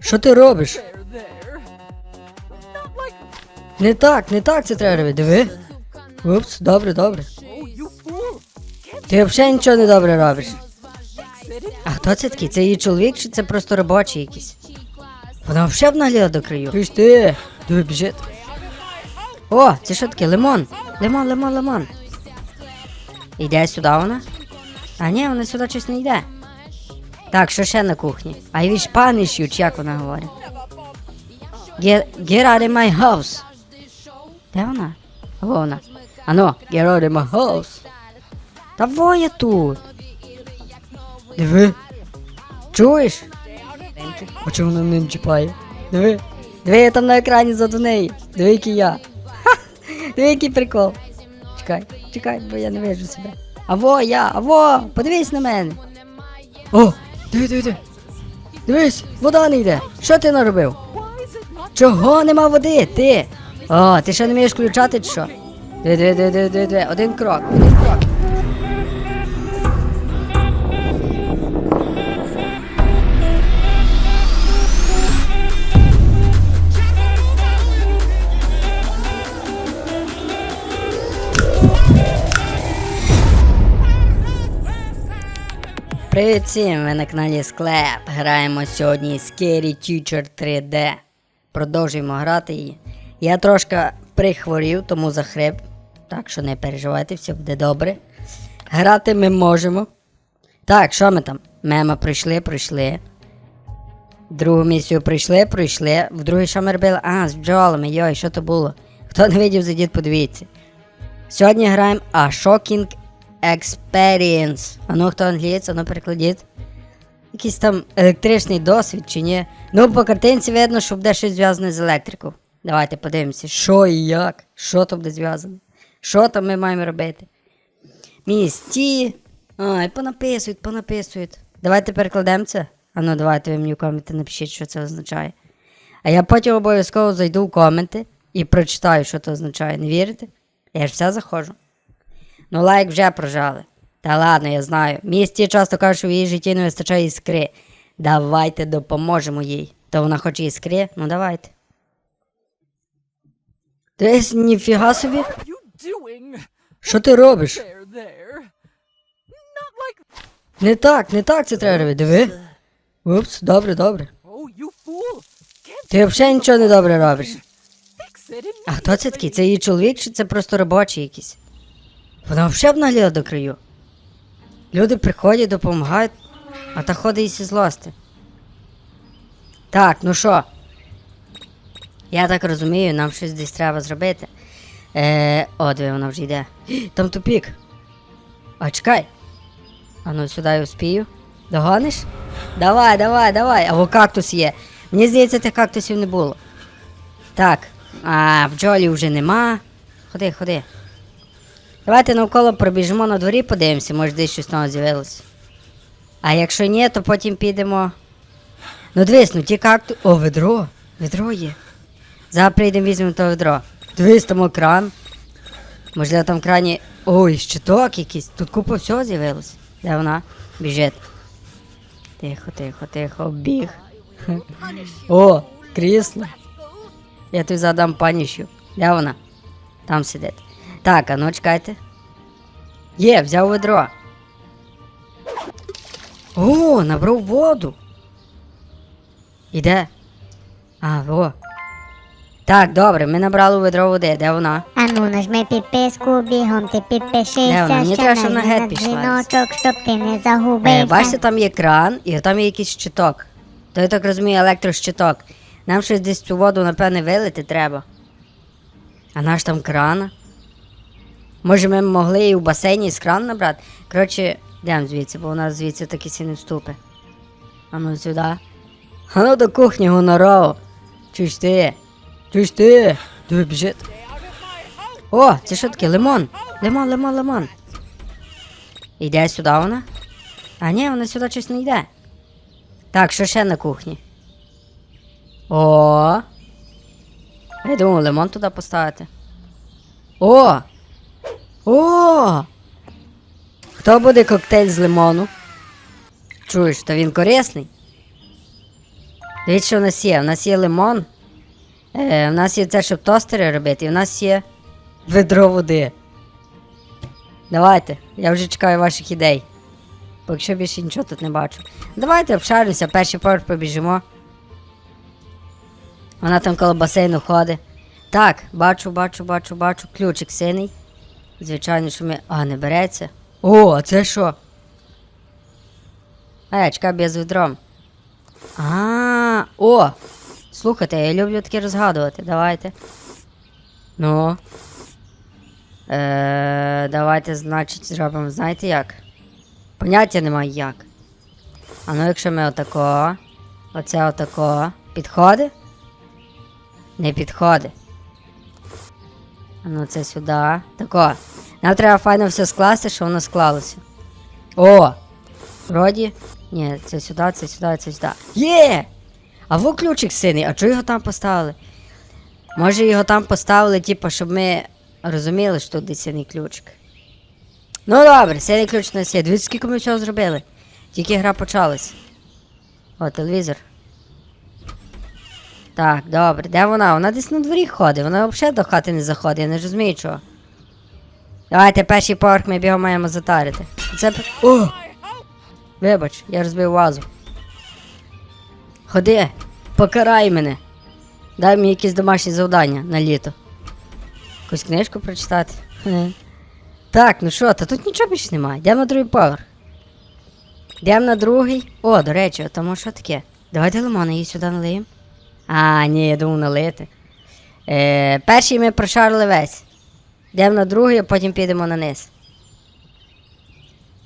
Що ти робиш? Не так, не так це треба робити. Диви. Упс, добре, добре. Oh, Ти взагалі нічого не добре робиш. А хто це такий? Це її чоловік чи це просто робочий якийсь? Вона взагалі обнагліла до краю. Ти ж ти. Диви, біжить. О, це що таке? Лимон. Лимон, лимон, лимон. Іде сюди вона? А ні, вона сюди щось не йде. Так, що ще на кухні? I wish punish you, чи як вона говорить? Get, get out of my house. Де вона? Во вона. Ано, get out of my house. Та во я тут. Диви. Чуєш? А чому вона не чіпає? Диви. Диви, я там на екрані ззаду неї. Диви, який я. Ха! Диви, який прикол. Чекай, чекай, бо я не вижу себе. Аво, я, аво, подивись на мене. О, диви, диви, диви. Дивись, вода не йде. Що ти наробив? Чого нема води? Ти? О, ти ще не вмієш включати чи що? Диви, диви, диви, диви, диви. Один крок, Привіт всім, ви на каналі Склеп. Граємо сьогодні Scary Teacher 3D. Продовжуємо грати її. Я трошки прихворів, тому захрип. Так що не переживайте, все буде добре. Грати ми можемо. Так, що ми там? Мема прийшли, прийшли. Другу місію прийшли, прийшли. В другий що ми робили? А, з бджолами, йой, що то було? Хто не видів, зайдіть, подивіться. Сьогодні граємо A Shocking Experience. А ну хто англієць, а ну перекладіть. Якийсь там електричний досвід чи ні? Ну, по картинці видно, що буде щось зв'язане з електрикою. Давайте подивимося, що і як, що там буде зв'язане. Що там ми маємо робити? Місті. Ай, понаписують, понаписують. Давайте перекладемо це. А ну давайте ви мені в коменти напишіть, що це означає. А я потім обов'язково зайду в коменти і прочитаю, що це означає. Не вірите? Я ж все заходжу. Ну, лайк вже прожали. Та ладно, я знаю. Місті часто кажуть, що в її житті не вистачає іскри. Давайте допоможемо їй. То вона хоче іскри? Ну давайте. Десь ніфіга собі. Що ти робиш? Не так, не так це треба робити. Диви. Упс, добре, добре. Oh, Ти взагалі нічого не добре робиш. А хто це такий? Це її чоловік чи це просто робочий якийсь? Вона взагалі обнагліла до краю. Люди приходять, допомагають, а та ходить із злости. Так, ну що? Я так розумію, нам щось десь треба зробити. Е, о, диви, вона вже йде. Там тупік. А чекай. А ну сюди я успію. Догониш? Давай, давай, давай. Або кактус є. Мені здається, тих кактусів не було. Так, а бджолі вже нема. Ходи, ходи. Давайте навколо пробіжимо на дворі, подивимося, може десь щось нове з'явилося. А якщо ні, то потім підемо. Ну дивись, ну ті какту. О, ведро. Ведро є. Зараз прийдемо візьмемо то ведро. Дивись, там кран. Можливо, там в крані. Ой, щиток якийсь. Тут купа всього з'явилось. Де вона? Біжить. Тихо, тихо, тихо, біг. О, крісло. Я тобі задам панішу. Де вона? Там сидить. Так, а ну чекайте. Є, взяв ведро. О, набрав воду. Іде. А, во. Так, добре, ми набрали ведро води. Де вона? Ану, нажми підписку, бігом ти Де вона? підпишися, Мені ще треба, щоб нажми на на гет пішла. дзвіночок, щоб ти не Е, бачите, там є кран, і там є якийсь щиток. То я так розумію, електрощиток. Нам щось десь цю воду, напевне, вилити треба. А наш там кран? Може, ми могли і в басейні з кран набрати? Коротше, йдемо звідси, бо у нас звідси таки сі не вступи. А ну сюди. А ну до кухні гонорово. Чуєш ти? Чуєш ти? Диви, біжить. О, це що таке? Лимон. Лимон, лимон, лимон. Іде сюди вона? А ні, вона сюди щось не йде. Так, що ще на кухні? О. Я думав, лимон туди поставити. О! О! Хто буде коктейль з лимону? Чуєш, то він корисний? Дивіться, що в нас є. У нас є лимон. Е, у нас є це, щоб тостери робити, і в нас є ведро води. Давайте, я вже чекаю ваших ідей. Поки що більше нічого тут не бачу. Давайте обшарюся, перший поверх побіжимо. Вона там коло басейну ходить. Так, бачу, бачу, бачу, бачу. Ключик синий. Звичайно, що ми. А, не береться. О, а це що? Е, чекай, бо відром. А, о! Слухайте, я люблю таке розгадувати. Давайте. Ну. Е, давайте, значить, зробимо, знаєте як? Поняття немає як. А ну якщо ми отако. Оце отако. Підходить? Не підходить. А ну це сюди. Тако. Нам треба файно все скласти, щоб воно склалося. О! Вроді. Ні, це сюди, це сюди, це сюди. Є! А во ключик синий, а чого його там поставили? Може його там поставили, типу, щоб ми розуміли, що тут синий ключик. Ну добре, синий ключ у нас є. Дивіться, скільки ми всього зробили. Тільки гра почалась. О, телевізор. Так, добре, де вона? Вона десь на дворі ходить, вона взагалі до хати не заходить, я не розумію чого. Давайте перший поверх ми бігом маємо затарити. Це. О! Вибач, я розбив вазу. Ходи, покарай мене. Дай мені якісь домашні завдання на літо. Якусь книжку прочитати. Так, ну що, та тут нічого більше немає. Йдемо на другий поверх. Йдемо на другий. О, до речі, тому що таке? Давайте лимони її сюди налиємо. А, ні, я думав налити. Е, перший ми прошарили весь. Йдемо на другий, а потім підемо на низ.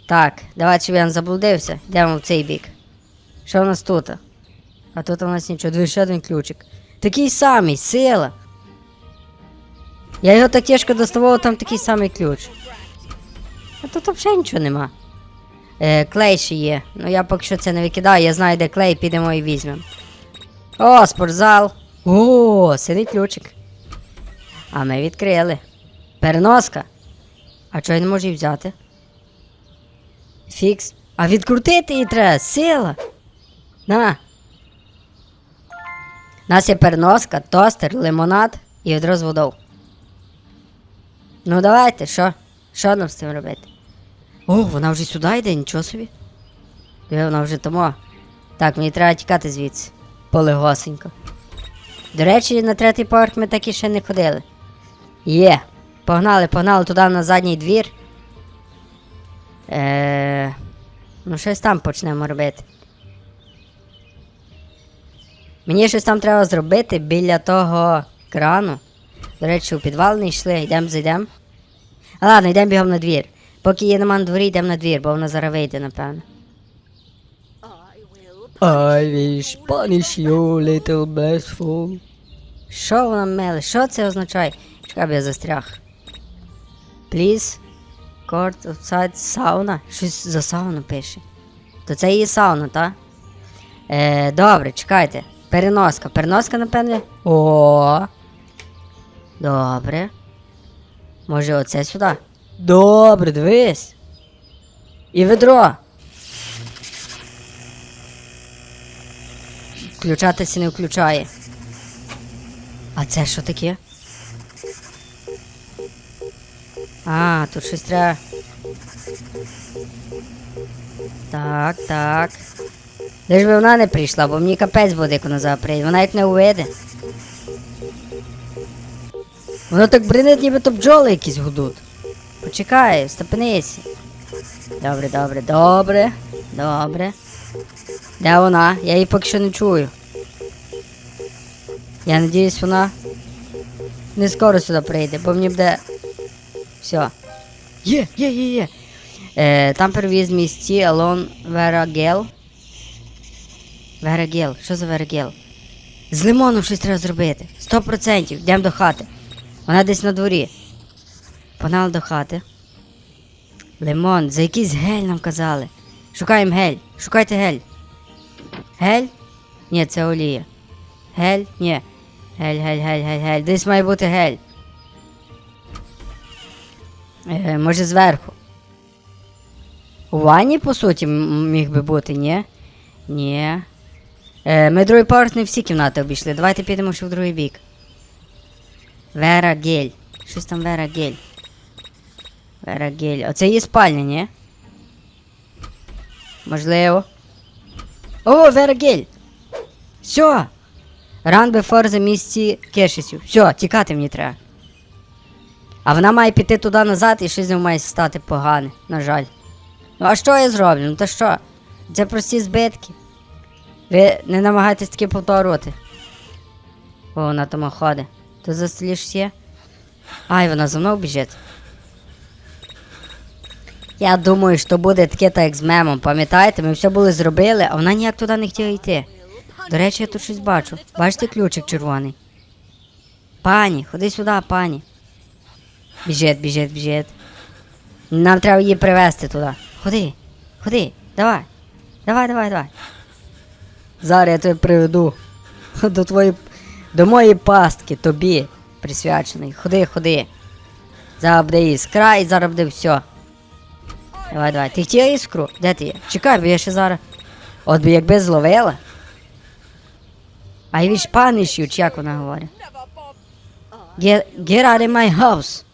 Так, давайте, щоб я не заблудився. Йдемо в цей бік. Що в нас тут? А тут у нас нічого, дві ще один ключик. Такий самий, сила. Я його так тяжко доставав, там такий самий ключ. А тут взагалі нічого нема. Е, клей ще є. Ну я поки що це не викидаю, я знаю, де клей, підемо і візьмемо. О, спортзал. О, синий ключик. А ми відкрили. Переноска. А чого я не можу її взяти? Фікс. А відкрутити її треба, сила. На. У нас є переноска, тостер, лимонад і відро з водою. Ну давайте, що? Що нам з цим робити? О, вона вже сюди йде, нічого собі. Диви, вона вже тому. Так, мені треба тікати звідси. Полегосенько. До речі, на третій поверх ми так і ще не ходили. Є. Погнали, погнали туди на задній двір. Е... Ну, щось там почнемо робити. Мені щось там треба зробити біля того крану. До речі, у підвал не йшли, йдемо, зайдемо. А ладно, йдемо бігом на двір. Поки є нема на дворі, йдемо на двір, бо вона зараз вийде, напевно. I wish punish you, little blessful. Що вона меле? Що це означає? Чекай, я застряг. Please. Court outside sauna. Щось за сауну пише. То це її сауна, та? Е, добре, чекайте. Переноска. Переноска, напевне. О. Добре. Може оце сюди? Добре, дивись. І ведро. Включатися не включає. А це що таке? А, тут щось треба. Так, так. Ж би вона не прийшла, бо мені капець буде, як вона прийде. Вона як не увиде. Воно так бринить, ніби то бджоли якісь гудуть. Почекай, стопинися. Добре, добре, добре, добре. Де вона? Я її поки що не чую. Я надіюсь, вона не скоро сюди прийде, бо мені буде. Все. Є, є, є, є. Е, там привіз місті Алон Верагел. Верагел. Що за Верагел? З лимоном щось треба зробити. Сто процентів. Йдемо до хати. Вона десь на дворі. Погнали до хати. Лимон, за якийсь гель нам казали. Шукаємо гель. Шукайте гель. Гель? Ні, це олія. Гель? Ні. Гель, гель, гель, гель, гель. Десь має бути гель. Е, може зверху. У ванні, по суті, міг би бути, ні? Ні. Е, ми другий поверх не всі кімнати обійшли. Давайте підемо ще в другий бік. Вера Гель. Щось там Вера Гель. Вера Гель. Оце її спальня, ні? Можливо. О, Вера Гель! Все! Ран бефор за місці кешісів. Все, тікати мені треба. А вона має піти туди назад і щось з ним має стати погане, на жаль. Ну а що я зроблю? Ну то що? Це прості збитки. Ви не намагайтесь таки повторювати. О, вона там ходить. Тут за столі? Ай, вона за мною біжить. Я думаю, що буде таке так як з мемом. Пам'ятаєте, ми все були зробили, а вона ніяк туди не хотіла йти. До речі, я тут щось бачу. Бачите ключик червоний? Пані, ходи сюди, пані. Біжить, біжить, біжить. Нам треба її привезти туди. Ходи, ходи, давай. Давай, давай, давай. Зараз я тебе приведу. До твоєї. До моєї пастки, тобі присвячений. Ходи, ходи. Зараз буде іскра і зараз буде все. Давай, давай. Ти хотіла іскру? Де ти є? Чекай, бо я ще зараз. От би якби зловила. I wish punish you, чи як вона говорить. Get, get out of my house.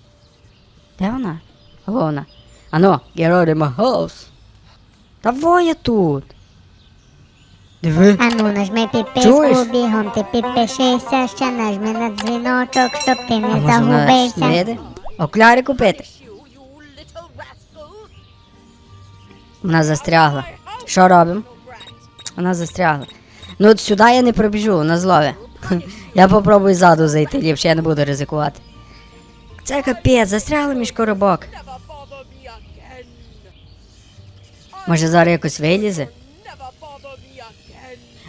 Де вона? Вона. Ано, get out of my house. Та я тут. Диви. Ану, нажми підписку, Чуєш? бігом ти підпишися, ще нажми на дзвіночок, щоб ти А не може вона загубився. сміде? Окуляри купити. Вона застрягла. Що робимо? Вона застрягла. Ну от сюди я не пробіжу, вона злове. Я попробую ззаду зайти, ліпше я не буду ризикувати. Це капець, застрягла між коробок. Може зараз якось вилізе?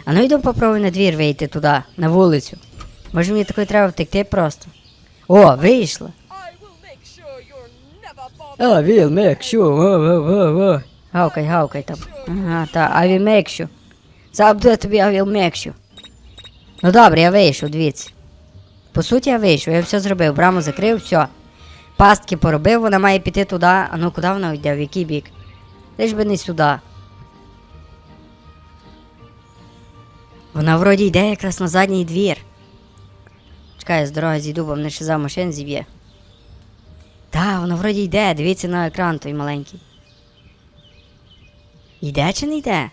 А ну йду попробуй на двір вийти туди, на вулицю. Може мені такої треба втекти просто. О, вийшла. А, will make sure. Во, во, во, во. Гавкай, гавкай там. Ага, та, will make sure. Забуду тобі, I will make sure. Ну добре, я вийшов, дивіться. По суті, я вийшов, я все зробив, браму закрив, все. Пастки поробив, вона має піти туди. А ну куди вона йде, в який бік? Лиш би не сюди. Вона вроді йде якраз на задній двір. Чекай, я з дороги зійду, бо мене ще за машин зіб'є. Та, вона вроді йде, дивіться на екран той маленький. Йде чи не йде?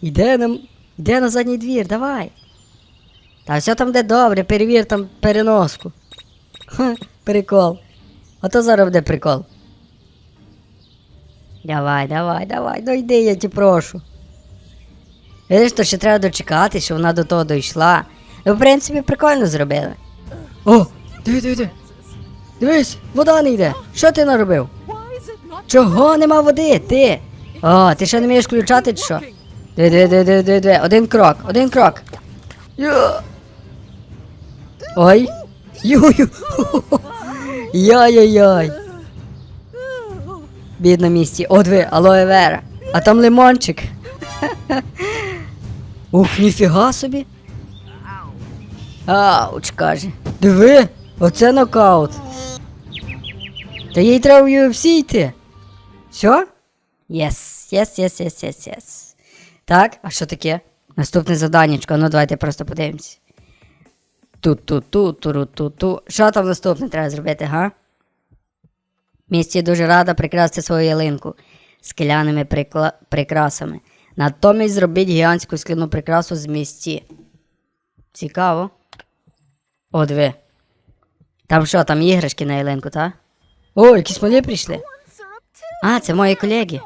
Йде нам. Йде на задній двір, давай. Та все там де добре, перевір там переноску. Ха, прикол. Ото зараз буде прикол. Давай, давай, давай, ну йди, я ті прошу. Видиш, то ще треба дочекати, що вона до того дійшла. Ну, в принципі, прикольно зробили. О, диви, диви, диви. Дивись, вода не йде. Що ти наробив? Чого нема води? Ти? О, ти що не вмієш включати чи що? Диви, диви, диви, диви, диви. Один крок, один крок. Йо. Ой. Ю-ю. Яй-яй-яй. Бідна місті. О, диви, алоe вера. А там лимончик. Ух, ніфіга собі. Ауч, каже. Диви, оце нокаут. Та їй треба в UFC йти. Все? Єс, єс, єс, єс, єс, єс. Так, а що таке? Наступне заданнячко, ну давайте просто подивимось. Ту-ту-ту, туру-ту-ту. Що там наступне треба зробити, га? Місті дуже рада прикрасти свою ялинку скеляними прикла... прикрасами. Натомість зробіть гігантську скляну прикрасу з місті. Цікаво. О, диви. Там що, там іграшки на ялинку, та? О, якісь малі прийшли. А, це мої колеги.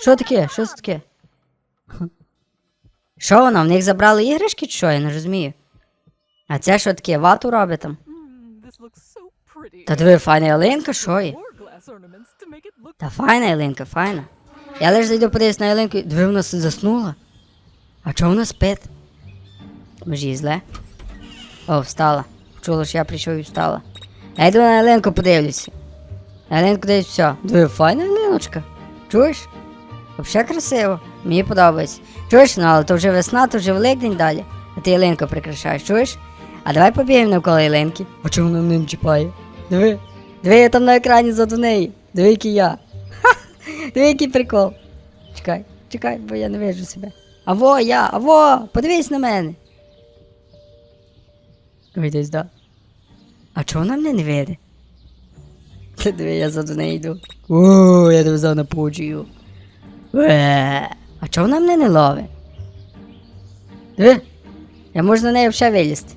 Що таке? Що це таке? Що вона? В них забрали іграшки чи що? Я не розумію. А це що таке? Вату робить там? Та диви, файна ялинка, що є? Та файна ялинка, файна. Я лише зайду подивись на ялинку. і- Диви, вона с- заснула. А чого вона спить? Може їй зле? О, встала. Чула, що я прийшов і встала. Я йду на ялинку подивлюся. На ялинку десь все. Диви, файна ялиночка. Чуєш? Взагалі красиво. Мені подобається. Чуєш, ну але то вже весна, то вже великдень далі. А ти ялинку прикрашаєш, чуєш? А давай побігаємо навколо ялинки. А чому вона мене не чіпає? Диви. Диви, я там на екрані ззаду неї. Диви, який я. Ха! Диви, який прикол. Чекай, чекай, бо я не вижу себе. Аво, я, аво, подивись на мене. Ой, да. А чого вона мене не веде? Ти диви, я за нею йду. О, я тебе за напучую. Е, А чого вона мене не ловить? Диви, я можу на неї взагалі вилізти.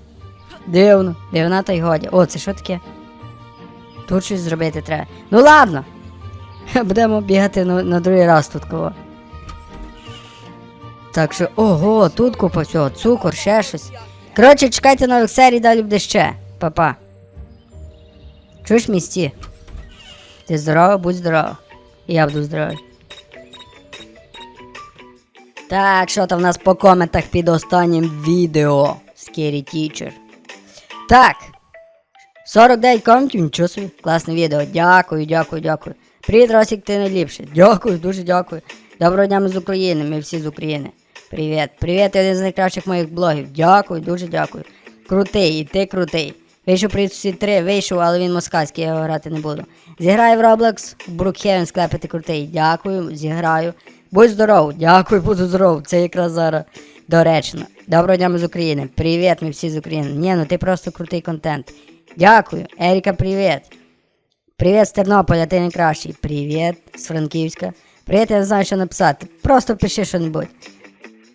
Дивно, дивна та й годі. О, це що таке? Тут щось зробити треба. Ну ладно. Будемо бігати на, на другий раз тут кого. Так що, ого, тут купа всього, цукор, ще щось. Коротше, чекайте нових серій, далі буде ще. Па-па. Чуєш місті? Ти здорова, будь здорова. І я буду здоровий. Так, що там в нас по коментах під останнім відео? Scary Teacher. Так. 49 коментів, нічого собі. Класне відео. Дякую, дякую, дякую. Привіт, Росік, ти найліпший. Дякую, дуже дякую. Доброго дня ми з України, ми всі з України. Привіт. Привіт, один з найкращих моїх блогів. Дякую, дуже дякую. Крутий, і ти крутий. Вийшов при всі три, вийшов, але він москальський, я його грати не буду. Зіграю в Roblox, в Brookhaven склепи ти крутий. Дякую, зіграю. Будь здоров, дякую, буду здоров. Це якраз зараз доречно. Доброго дня ми з України. Привіт, ми всі з України. Ні, ну ти просто крутий контент. Дякую. Еріка, привіт. Привіт з Тернополя, ти найкращий. Привіт з Франківська. Привіт, я не знаю, що написати. Просто пиши що-небудь.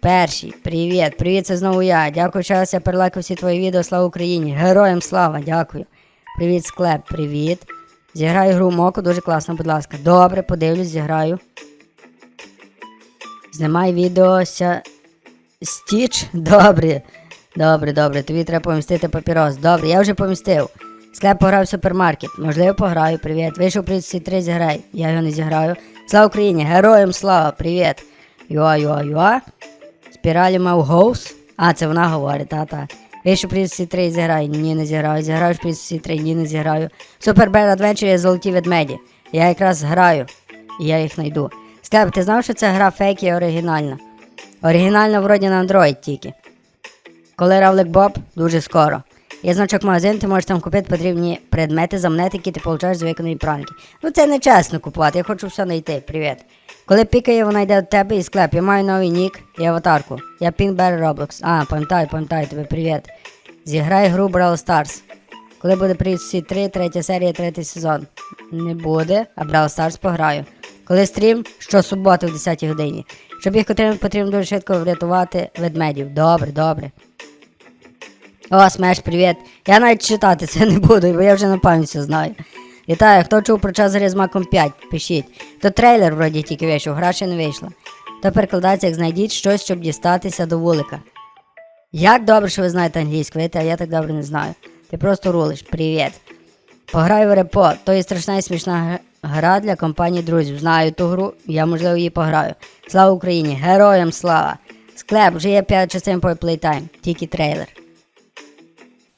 Перший, привіт, привіт, це знову я. Дякую, що я перелайкав всі твої відео. Слава Україні! Героям слава, дякую. Привіт, склеп, привіт. Зіграю гру Моко, дуже класно, будь ласка. Добре, подивлюсь, зіграю. Знімай відео. Стіч? Добре. Добре, добре. Тобі треба помістити папірос. Добре, я вже помістив. Склеп пограв в супермаркет. Можливо, пограю. Привіт. Вийшов при ці три зіграй. Я його не зіграю. Слава Україні! Героям слава! Привіт! Юа, юа, юа. Спіралі мав гоус. А, це вона говорить, та-та. Вийшов при ці три зіграй. Ні, не зіграю. Зіграю при ці три, ні, не зіграю. Супер Bad Adventure є золоті ведмеді. Я якраз граю. І я їх знайду. Склеп, ти знав, що це гра фейк і оригінальна? Оригінальна вроді на Android тільки. Коли Равлик Боб, дуже скоро. Є значок магазин, ти можеш там купити потрібні предмети за монети, які ти получаєш за виконані пранки. Ну це не чесно купувати, я хочу все знайти. Привіт. Коли пікає, вона йде до тебе і склеп. Я маю новий нік і аватарку. Я Пінбер Roblox. А, пам'ятаю, пам'ятаю тебе, привіт. Зіграй гру Brawl Stars. Коли буде привіт всі 3, третя серія, третій сезон. Не буде, а Brawl Stars пограю. Коли стрім, щосуботи в 10 годині. Щоб їх потрібно дуже швидко врятувати ведмедів. Добре, добре. О, Смеш, привіт. Я навіть читати це не буду, бо я вже на пам'ять все знаю. Вітаю, хто чув про час з маком 5? Пишіть. То трейлер вроді тільки вийшов, гра ще не вийшла. То перекладається, як знайдіть щось, щоб дістатися до вулика. Як добре, що ви знаєте англійську, видите, а я так добре не знаю. Ти просто рулиш. Привіт. Пограй в репо. То є страшна і смішна гра для компанії друзів. Знаю ту гру, я можливо її пограю. Слава Україні! Героям слава! Склеп, вже є 5 частин по Playtime, тільки трейлер.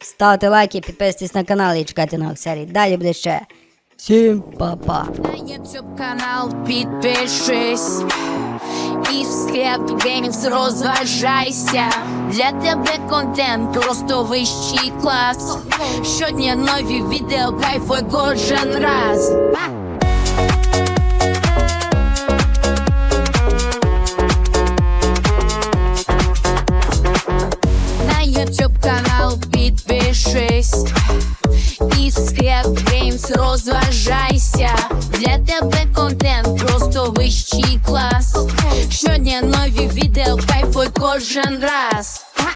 Ставте лайки, підписуйтесь на канал і чекайте нових серій. Далі буде ще. Всім па-па. На YouTube канал підпишись і в склеп геймс розважайся. Для тебе контент просто вищий клас. Щодня нові відео, кайфуй кожен раз. Вищий клас.